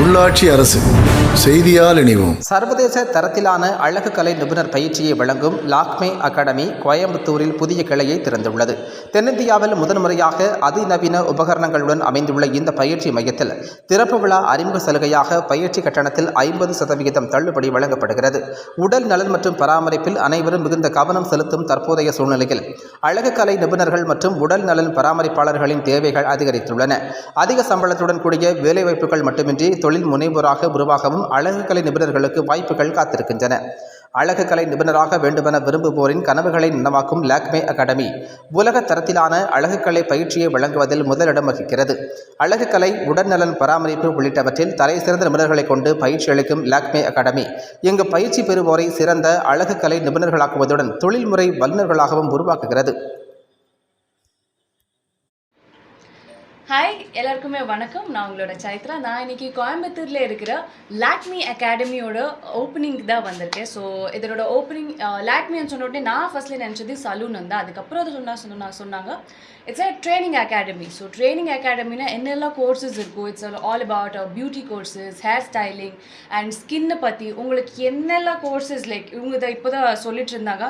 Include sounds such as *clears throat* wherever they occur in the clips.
உள்ளாட்சி அரசு செய்தியால் இணைவோம். சர்வதேச தரத்திலான அழகு கலை நிபுணர் பயிற்சியை வழங்கும் லாக்மே அகாடமி கோயம்புத்தூரில் புதிய கிளையை திறந்துள்ளது. தென்னிந்தியாவில் முதன்முறையாக அதிநவீன உபகரணங்களுடன் அமைந்துள்ள இந்த பயிற்சி மையத்தில் திறப்பு விழா அறிமுக சலுகையாக பயிற்சி கட்டணத்தில் ஐம்பது சதவிகிதம் தள்ளுபடி வழங்கப்படுகிறது. உடல் நலன் மற்றும் பராமரிப்பில் அனைவரும் மிகுந்த கவனம் செலுத்தும் தற்போதைய சூழ்நிலையில் அழகு கலை நிபுணர்கள் மற்றும் உடல் நலன் பராமரிப்பாளர்களின் தேவைகள் அதிகரித்துள்ளன. அதிக சம்பளத்துடன் கூடிய வேலைவாய்ப்புகள் மட்டுமின்றி தொழில் முனைவோராக உருவாகவும் அழகு கலை நிபுணர்களுக்கு வாய்ப்புகள் காத்திருக்கின்றன. அழகு கலை நிபுணராக வேண்டுமென விரும்புவோரின் கனவுகளை நனவாக்கும் லாக்மே அகாடமி உலக தரத்திலான அழகு கலை பயிற்சியை வழங்குவதில் முதலிடம் வகிக்கிறது. அழகு கலை உடல்நலன் பராமரிப்பு உள்ளிட்டவற்றில் தலை சிறந்த நிபுணர்களை கொண்டு பயிற்சி அளிக்கும் லாக்மே அகாடமி. இங்கு பயிற்சி பெறுவோரை சிறந்த அழகு கலை நிபுணர்களாக்குவதுடன் தொழில்முறை வல்லுநர்களாகவும் உருவாக்குகிறது. ஹாய் எல்லாருக்குமே வணக்கம். நான் உங்களோட சைத்ரா. நான் இன்னைக்கு கோயம்புத்தூரில் இருக்கிற லாக்மி அகாடமியோட ஓப்பனிங் தான் வந்திருக்கேன். ஸோ இதனோட ஓப்பனிங் லாக்மின்னு சொன்ன உடனே நான் ஃபர்ஸ்ட்ல நினச்சது சலூன் வந்து அதுக்கப்புறம் அதை சொன்னா சொன்னா சொன்னாங்க. It's a training academy so training அகாடமினா என்னெல்லாம் கோர்சஸ் இருக்கும் it's all about beauty courses hair styling and ஸ்கின்னை பற்றி உங்களுக்கு என்னெல்லாம் கோர்சஸ் லைக் இவங்க இதை இப்போ தான் சொல்லிட்டு இருந்தாங்க.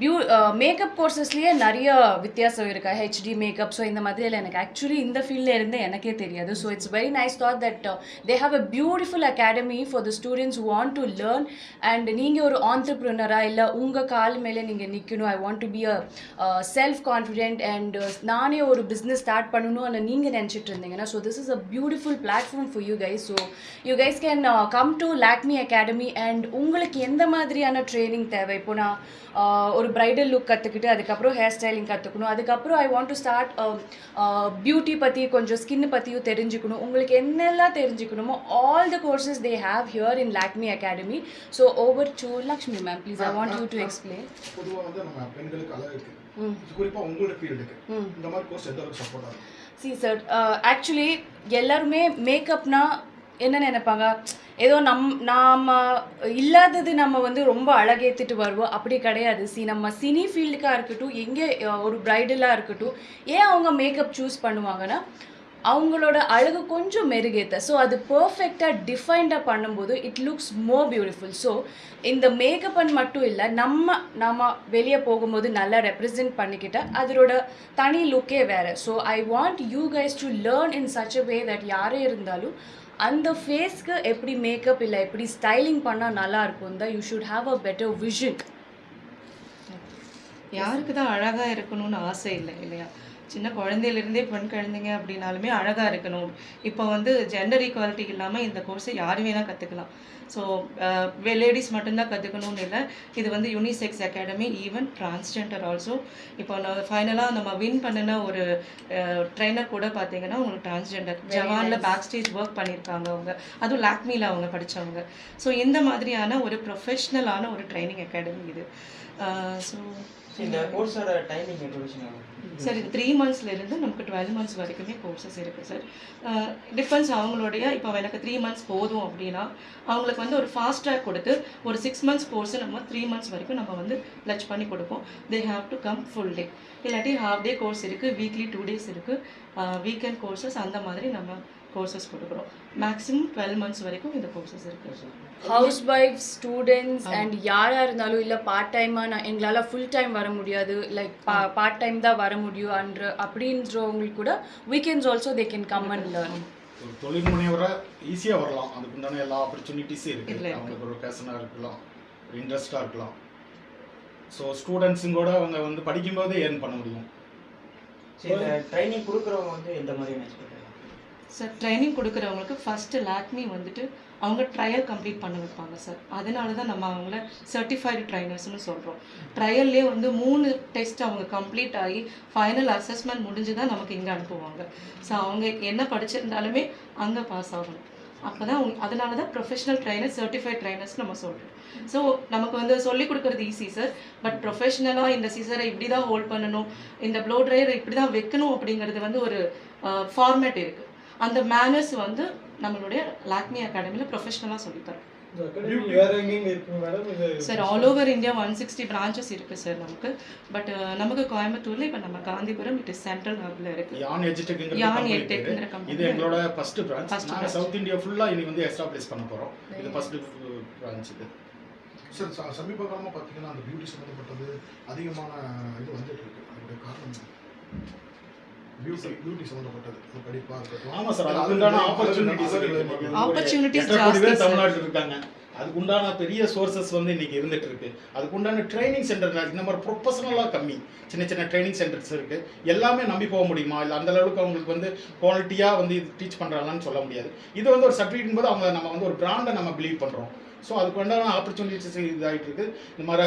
பியூ மேக்கப் கோர்சஸ்லேயே நிறைய வித்தியாசம் இருக்கா. ஹெச்டி மேக்கப் ஸோ இந்த மாதிரியில் எனக்கு ஆக்சுவலி இந்த ஃபீல்டில் இருந்து எனக்கே தெரியாது. So it's very nice thought that they have a beautiful academy for the students want to learn and நீங்கள் ஒரு ஆண்டர்ப்ரினராக இல்லை உங்கள் கால் மேலே நீங்கள் நிற்கணும் I want to be a self confident and நானே ஒரு பிஸ்னஸ் ஸ்டார்ட் பண்ணணும்னு நீங்கள் நினச்சிட்டு இருந்தீங்கன்னா so this is a beautiful platform for you guys so you guys can come to Lakme academy and உங்களுக்கு எந்த மாதிரியான ட்ரைனிங் தேவை? இப்போ நான் uh, ஒரு பிரைடல் லுக் கற்றுக்கிட்டு அதுக்கப்புறம் ஹேர் ஸ்டைலிங் கற்றுக்கணும் அதுக்கப்புறம் I want to start beauty பற்றி கொஞ்சம் ஸ்கின் பற்றியும் தெரிஞ்சுக்கணும். உங்களுக்கு என்னெல்லாம் தெரிஞ்சுக்கணுமோ all the courses they have here in Lakme academy so over to Lakshmi ma'am please I want you to explain பொதுவாக வந்து நம்ம பெண்களுக்கு அழகுக்கு குறிப்பாக உங்களோட ஃபீல்டுக்கு இந்த மாதிரி கோர்ஸ் எந்த அளவுக்கு சப்போர்ட் ஆகும் சி சார் ஆக்சுவலி எல்லாருமே மேக்கப்னா என்ன நினைப்பாங்க? ஏதோ நம் நாம் இல்லாதது நம்ம வந்து ரொம்ப அழகேத்துட்டு வருவோம். அப்படி கிடையாது. சி நம்ம சினி ஃபீல்டுக்காக இருக்கட்டும் எங்கே ஒரு ப்ரைடலாக இருக்கட்டும் ஏன் அவங்க மேக்கப் சூஸ் பண்ணுவாங்கன்னா அவங்களோட அழகு கொஞ்சம் மெருகேத்த. ஸோ அது பர்ஃபெக்டாக டிஃபைன்டாக பண்ணும்போது it looks more beautiful so இந்த மேக்கப் மட்டும் இல்லை நம்ம நம்ம வெளியே போகும்போது நல்லா ரெப்ரசன்ட் பண்ணிக்கிட்டால் அதோட தனி லுக்கே வேறு. So I want you guys to learn in such a way that யாரே இருந்தாலும் அந்த ஃபேஸ்க்கு எப்படி மேக்கப் இல்லை எப்படி ஸ்டைலிங் பண்ணால் நல்லா இருக்கும் தான் you should have a better vision யாருக்கு தான் அழகாக இருக்கணும்னு ஆசை இல்லை இல்லையா? சின்ன குழந்தையிலேருந்தே பெண் குழந்தைங்க அப்படின்னாலுமே அழகாக இருக்கணும். இப்போ வந்து ஜெண்டர் ஈக்குவாலிட்டி இல்லாமல் இந்த கோர்ஸை யார் வேணால் கற்றுக்கலாம் ஸோ லேடிஸ் மட்டும்தான் கற்றுக்கணும்னு இல்லை. இது வந்து unisex academy even transgender also இப்போ நான் ஃபைனலாக நம்ம வின் பண்ணின ஒரு ட்ரைனர் கூட பார்த்தீங்கன்னா உங்களுக்கு டிரான்ஸ்ஜெண்டர் ஜவானில் பேக் ஸ்டேஜ் ஒர்க் பண்ணியிருக்காங்க அவங்க. அதுவும் லாக்மியில் அவங்க படித்தவங்க ஸோ இந்த மாதிரியான ஒரு ப்ரொஃபஷ்னலான ஒரு ட்ரைனிங் அகாடமி இது. ஸோ இந்த கோர்ஸோட டைமிங் எவ்வளோ சார் இது த்ரீ மந்த்ஸ்லேருந்து நமக்கு டுவெல் மந்த்ஸ் வரைக்குமே கோர்சஸ் இருக்குது சார் டிஃபென்ஸ் அவங்களுடைய இப்போ எனக்கு த்ரீ மந்த்ஸ் போதும் அப்படின்னா அவங்களுக்கு வந்து ஒரு ஃபாஸ்ட் ட்ராக் கொடுத்து ஒரு சிக்ஸ் மந்த்ஸ் கோர்ஸை நம்ம த்ரீ மந்த்ஸ் வரைக்கும் நம்ம வந்து லச் பண்ணி கொடுப்போம். They have to come full day இல்லாட்டி ஹாஃப் டே கோர்ஸ் இருக்குது வீக்லி டூ டேஸ் இருக்குது வீக்கெண்ட் கோர்சஸ் அந்த மாதிரி நம்ம கோர்சஸ் கொடுக்குறோம் மேக்ஸிமம் டுவெல் மந்த்ஸ் வரைக்கும் இந்த கோர்சஸ் இருக்குது ஹவுஸ் ஒய்ஃப் ஸ்டூடெண்ட்ஸ் அண்ட் யாராக இருந்தாலும் இல்லை பார்ட் டைமாக நான் எங்களால் ஃபுல் டைம் வர முடியாது. லைக் பா பார்ட் டைம் தான் வர முடியும் அன்ற அப்படின்றவங்களுக்கு கூட weekends also they can come and learn ஒரு தொழில் முனைவரை ஈஸியாக வரலாம். அதுக்கு உண்டான எல்லா ஆப்பர்ச்சுனிட்டிஸும் இருக்குது இருக்கு. அவங்களுக்கு ஒரு பேஷனாக இருக்கலாம். ஒரு இன்ட்ரெஸ்டாக இருக்கலாம். ஸோ ஸ்டூடெண்ட்ஸும் கூட அவங்க வந்து படிக்கும்போதே ஏர்ன் பண்ண முடியும். ட்ரைனிங் கொடுக்குறவங்க வந்து எந்த மாதிரியான சார் ட்ரைனிங் கொடுக்குறவங்களுக்கு ஃபஸ்ட்டு லாக்மி வந்துட்டு அவங்க ட்ரையல் கம்ப்ளீட் பண்ண வைப்பாங்க சார் அதனால தான் நம்ம அவங்கள சர்டிஃபைடு ட்ரைனர்ஸ்னு சொல்கிறோம் ட்ரையல்லே வந்து மூணு டெஸ்ட் அவங்க கம்ப்ளீட் ஆகி ஃபைனல் அசஸ்மெண்ட் முடிஞ்சு தான் நமக்கு இங்கே அனுப்புவாங்க. ஸோ அவங்க என்ன படிச்சிருந்தாலுமே அங்கே பாஸ் ஆகணும். அப்போ தான் அவங்க அதனால தான் ப்ரொஃபஷனல் ட்ரைனர் சர்டிஃபைட் ட்ரைனர்ஸ் நம்ம சொல்கிறோம் ஸோ நமக்கு வந்து சொல்லிக் கொடுக்குறது ஈஸி சார் பட் ப்ரொஃபஷனலாக இந்த சீசரை இப்படி தான் ஹோல்ட் பண்ணணும் இந்த ப்ளோ ட்ரையர் இப்படி தான் வைக்கணும் அப்படிங்கிறது வந்து ஒரு ஃபார்மேட் இருக்குது அந்த மேனர்ஸ் வந்து நம்மளுடைய லாக்மி அகாடமியில் ப்ரொஃபஷ்னலாக சொல்லித்தரோம் sir all over India one sixty branches இருக்குது சார் நமக்கு. பட் நமக்கு கோயம்புத்தூரில் இப்போ நம்ம காந்திபுரம் இட் இஸ் சென்ட்ரல் ஹப்பில் இருக்குது யான் எஜுடெக்ங்கிற யான் பேரு. company. இது எங்களோட ஃபர்ஸ்ட் பிரான்ச் நாங்க. சவுத் இந்தியா ஃபுல்லா இனி வந்து எஸ்டாப்ளிஷ் பண்ண போறோம். இது ஃபர்ஸ்ட் பிரான்ச் இது. சார் சமீப காலமாக பார்த்தீங்கன்னா அந்த பியூட்டி சம்மந்தப்பட்டது அதிகமான இது வந்துட்டு இருக்கு. அதோட காரணம் பியூட்டி பியூட்டி சம்மந்தப்பட்டது அது படிப்பாக இருக்கட்டும். ஆமா சார் அது அதுக்குண்டான அது ஆப்பர்ச்சுனிட்டிஸ் பேர் ஜாஸ்தி, தமிழ்நாட்டில் இருக்காங்க. அதுக்குண்டான பெரிய சோர்சஸ் வந்து இன்னைக்கு இருந்துட்டு இருக்கு. அதுக்குண்டான ட்ரைனிங் சென்டர் இந்த மாதிரி ப்ரொஃபஷனலாக கம்மி. சின்ன சின்ன ட்ரைனிங் சென்டர்ஸ் இருக்கு. எல்லாமே நம்பி போக முடியுமா? இல்லை அந்த அளவுக்கு அவங்களுக்கு வந்து குவாலிட்டியாக வந்து இது டீச் பண்ணுறாங்கன்னு சொல்ல முடியாது. இது வந்து ஒரு சர்டிஃபிகேட் போது அவங்க நம்ம வந்து ஒரு பிராண்டை நம்ம பிலீவ் பண்ணுறோம் ஸோ அதுக்கு உண்டான ஆப்பர்ச்சுனிட்டிஸ் இதாகிட்டு இருக்கு. இந்த மாதிரி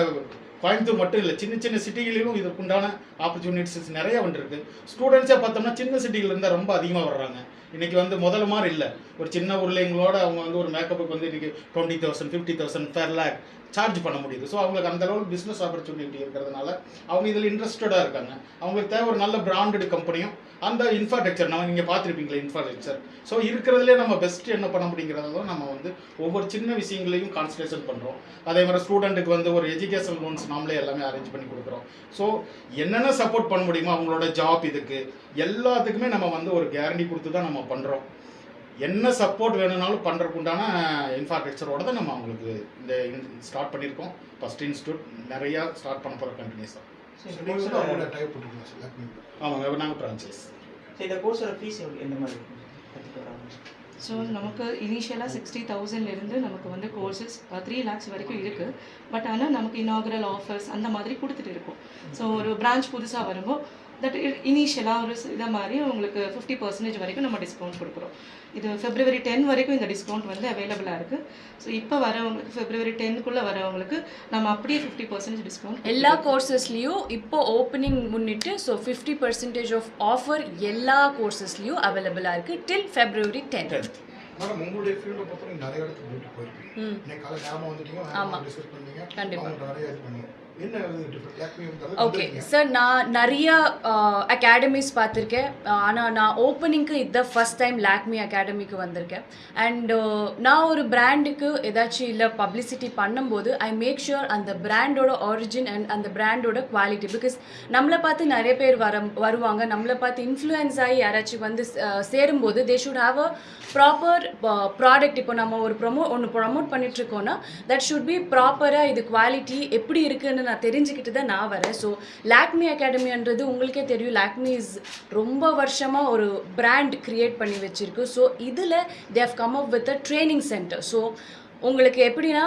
கோயம்புத்தூர் மட்டும் இல்லை சின்ன சின்ன சிட்டிகளிலும் இதுக்குண்டான ஆப்பர்ச்சுனிட்டிஸ் நிறைய வந்துருக்கு. ஸ்டூடெண்ட்ஸே பார்த்தோம்னா சின்ன சிட்டிகள் இருந்தால் ரொம்ப அதிகமாக வர்றாங்க. இன்னைக்கு வந்து முதல்ல மாதிரி இல்லை. ஒரு சின்ன ஊரில் எங்களோட அவங்க வந்து ஒரு மேக்கப்புக்கு வந்து இன்னைக்கு twenty thousand fifty thousand four lakh charge பண்ண முடியுது. ஸோ அவங்களுக்கு அந்த அளவுக்கு பிஸ்னஸ் ஆப்பர்ச்சுனிட்டி இருக்கிறதுனால அவங்க இதில் இன்ட்ரெஸ்டடாக இருக்காங்க. அவங்களுக்கு தேவை ஒரு நல்ல பிராண்டட் கம்பெனியும் அந்த இன்ஃப்ராஸ்ட்ரக்சர் நம்ம நீங்கள் பார்த்துருப்பீங்களா இன்ஃப்ராஸ்ட்ரக்சர் ஸோ இருக்கிறதுலே நம்ம பெஸ்ட் என்ன பண்ண முடியுங்கிறதும் நம்ம வந்து ஒவ்வொரு சின்ன விஷயங்களையும் கான்சன்ட்ரேஷன் பண்ணுறோம் அதே மாதிரி ஸ்டூடெண்ட்டுக்கு வந்து ஒரு எஜுகேஷன் லோன்ஸ் நாமளே எல்லாமே அரேஞ்ச் பண்ணி கொடுக்குறோம். ஸோ என்னென்ன சப்போர்ட் பண்ண முடியுமோ அவங்களோட ஜாப் இதுக்கு எல்லாத்துக்குமே நம்ம வந்து ஒரு கேரண்டி கொடுத்து தான் நம்ம பண்ணுறோம் என்ன சப்போர்ட் வேணும்னாலும் பண்ணுறதுக்கு உண்டான இன்ஃப்ராஸ்ட்ரக்சரோட தான் நம்ம அவங்களுக்கு இந்த ஸ்டார்ட் பண்ணியிருக்கோம். ஃபஸ்ட் இன்ஸ்டியூட் நிறையா ஸ்டார்ட் பண்ண போகிற லேக்மி ஆமாங்க நாங்கள் பிரான்ச்சஸ் இந்த கோர்ஸோட ஃபீஸ் எந்த மாதிரி ஸோ நமக்கு இனிஷியலாக சிக்ஸ்டி தௌசண்ட்லேருந்து நமக்கு வந்து கோர்சஸ் த்ரீ லேக்ஸ் வரைக்கும் இருக்குது பட் ஆனால் நமக்கு இனாகுரல் ஆஃபர்ஸ் அந்த மாதிரி கொடுத்துட்டு இருக்கோம். ஸோ ஒரு பிரான்ச் புதுசாக வரும்போது தட் இனிஷியலாக ஒரு இதை மாதிரி உங்களுக்கு ஃபிஃப்டி பர்சன்டேஜ் வரைக்கும் நம்ம டிஸ்கவுண்ட் கொடுக்குறோம். இது ஃபெப்ரவரி டென் வரைக்கும் இந்த டிஸ்கவுண்ட் வந்து அவைலபிளாக இருக்குது ஸோ இப்போ வரவங்களுக்கு ஃபெப்ரவரி டென்க்குள்ளே வரவங்களுக்கு நம்ம அப்படியே ஃபிஃப்டி பர்சன்டேஜ் டிஸ்கவுண்ட் எல்லா கோர்சஸ்லேயும் இப்போ ஓப்பனிங் முன்னிட்டு so fifty percentage off offer எல்லா கோர்சஸ்லேயும் அவைலபிளாக இருக்குது டில் ஃபெப்ரவரி டென்த் மேடம் உங்களுடைய ஃபீல்டை பொறுத்த நிறைய இடத்துக்கு பியூட்டி போயிருக்கீங்க. ம். இன்னைக்கு காலை நேரமாக வந்துட்டீங்க டிஸ்கஸ் பண்ணீங்க கண்டிப்பா. அவங்க நிறைய இது பண்ணீங்க ஓகே சார் நான் நிறைய அகாடமிஸ் பார்த்துருக்கேன். ஆனால் நான் ஓப்பனிங்க்கு இதுதான் ஃபஸ்ட் டைம் லாக்மி அகாடமிக்கு வந்திருக்கேன். அண்ட் நான் ஒரு பிராண்டுக்கு ஏதாச்சும் இல்லை பப்ளிசிட்டி பண்ணும்போது ஐ மேக் ஷுர் அந்த பிராண்டோட ஒரிஜின் அண்ட் அந்த பிராண்டோட குவாலிட்டி பிகாஸ் நம்மளை பார்த்து நிறைய பேர் வர வருவாங்க. நம்மளை பார்த்து இன்ஃப்ளூயன்ஸ் ஆகி யாராச்சும் வந்து சேரும்போது they should have a proper product இப்போ நம்ம ஒரு ப்ரொமோ ஒன்று ப்ரொமோட் பண்ணிட்டு இருக்கோம்னா தட் ஷுட் பி ப்ராப்பராக இது குவாலிட்டி எப்படி இருக்குன்னு நான் தெரிஞ்சுக்கிட்டு தான் நான் வரேன். ஸோ லாக்மி அகாடமின்றது உங்களுக்கே தெரியும். லாக்மி இஸ் ரொம்ப வருஷமாக ஒரு பிராண்ட் கிரியேட் பண்ணி வச்சிருக்கு. ஸோ இதில் they come up with a training centre so உங்களுக்கு எப்படின்னா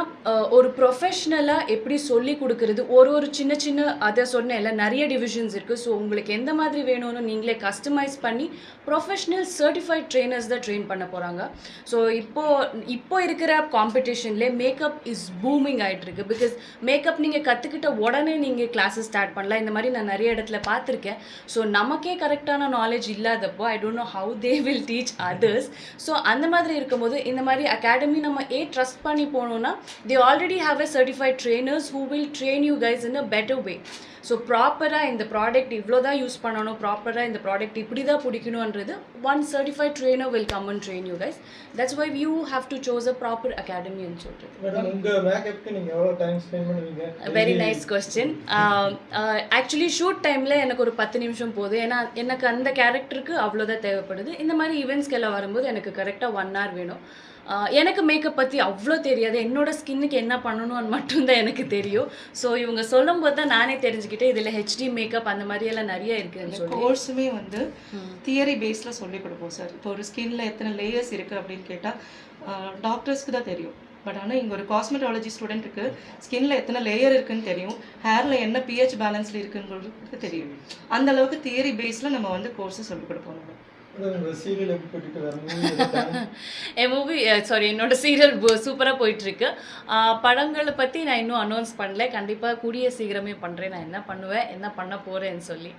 ஒரு ப்ரொஃபஷ்னலாக எப்படி சொல்லி கொடுக்குறது? ஒரு ஒரு சின்ன சின்ன அதை சொன்னேன்ல நிறைய டிவிஷன்ஸ் இருக்குது ஸோ உங்களுக்கு எந்த மாதிரி வேணும்னு நீங்களே கஸ்டமைஸ் பண்ணி ப்ரொஃபஷ்னல் சர்டிஃபைட் ட்ரெயினர்ஸ் தான் ட்ரெயின் பண்ண போகிறாங்க ஸோ இப்போது இப்போ இருக்கிற காம்படிஷன்லேயே மேக்கப் இஸ் பூமிங் ஆகிட்டுருக்கு பிகாஸ் மேக்கப் நீங்கள் கற்றுக்கிட்ட உடனே நீங்கள் கிளாஸஸ் ஸ்டார்ட் பண்ணலாம். இந்த மாதிரி நான் நிறைய இடத்துல பார்த்துருக்கேன். ஸோ நமக்கே கரெக்டான நாலேஜ் இல்லாதப்போ I don't know how they will teach others so அந்த மாதிரி இருக்கும்போது இந்த மாதிரி அகாடமி நம்ம ஏ ட்ரஸ்ட் பண்ணி போனோம்னா they already have a certified trainers who will train you guys in a better way so ப்ராப்பராக இந்த ப்ராடக்ட் இவ்வளோ தான் யூஸ் பண்ணணும் ப்ராப்பராக இந்த ப்ராடக்ட் இப்படி தான் பிடிக்கணுன்றது one certified trainer will come and train you guys that's why you have to choose a proper அகாடமின்னு பண்ணுவீங்க? Very nice question actually shoot டைமில் எனக்கு ஒரு பத்து நிமிஷம் போதும். ஏன்னா எனக்கு அந்த கேரக்டருக்கு அவ்வளோதான் தேவைப்படுது. இந்த மாதிரி ஈவெண்ட்ஸ்க்கெல்லாம் வரும்போது எனக்கு கரெக்டாக ஒன் ஹவர் வேணும். எனக்கு மேக்கப் பற்றி அவ்வளோ தெரியாது. என்னோட ஸ்கின்னுக்கு என்ன பண்ணணும்னு மட்டும்தான் எனக்கு தெரியும். ஸோ இவங்க சொல்லும்போது தான் நானே தெரிஞ்சுக்கிட்டேன். இதில் ஹெச்டி மேக்கப் அந்த மாதிரியெல்லாம் நிறைய இருக்குன்னு சொல்லி. கோர்ஸுமே வந்து தியரி பேஸில் சொல்லிக் கொடுப்போம் சார் இப்போ ஒரு ஸ்கின்ல எத்தனை லேயர்ஸ் இருக்குது அப்படின்னு கேட்டால் டாக்டர்ஸ்க்கு தான் தெரியும். பட் ஆனால் இங்கே ஒரு காஸ்மெட்டாலஜி ஸ்டூடெண்ட்டுக்கு ஸ்கின்ல எத்தனை லேயர் இருக்குன்னு தெரியும். ஹேரில் என்ன பிஹெச் பேலன்ஸில் இருக்குங்கிறது தெரியும். அந்த அளவுக்கு தியரி பேஸில் நம்ம வந்து கோர்ஸை சொல்லிக் கொடுப்போம் நம்ம *laughs* என் மூவி சாரி என்னோட சீரியல் சூப்பராக போயிட்டுருக்கு படங்களை பற்றி நான் இன்னும் அனௌன்ஸ் பண்ணல. கண்டிப்பாக கூடிய சீக்கிரமே பண்ணுறேன் நான் என்ன பண்ணுவேன் என்ன பண்ண போகிறேன்னு சொல்லி.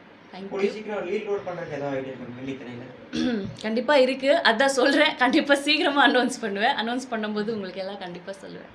*clears throat* இருக்கு கண்டிப்பாக இருக்குது அதான் சொல்கிறேன் கண்டிப்பாக சீக்கிரமாக அனௌன்ஸ் பண்ணுவேன். அனௌன்ஸ் பண்ணும்போது உங்களுக்கு எல்லாம் கண்டிப்பாக சொல்லுவேன்.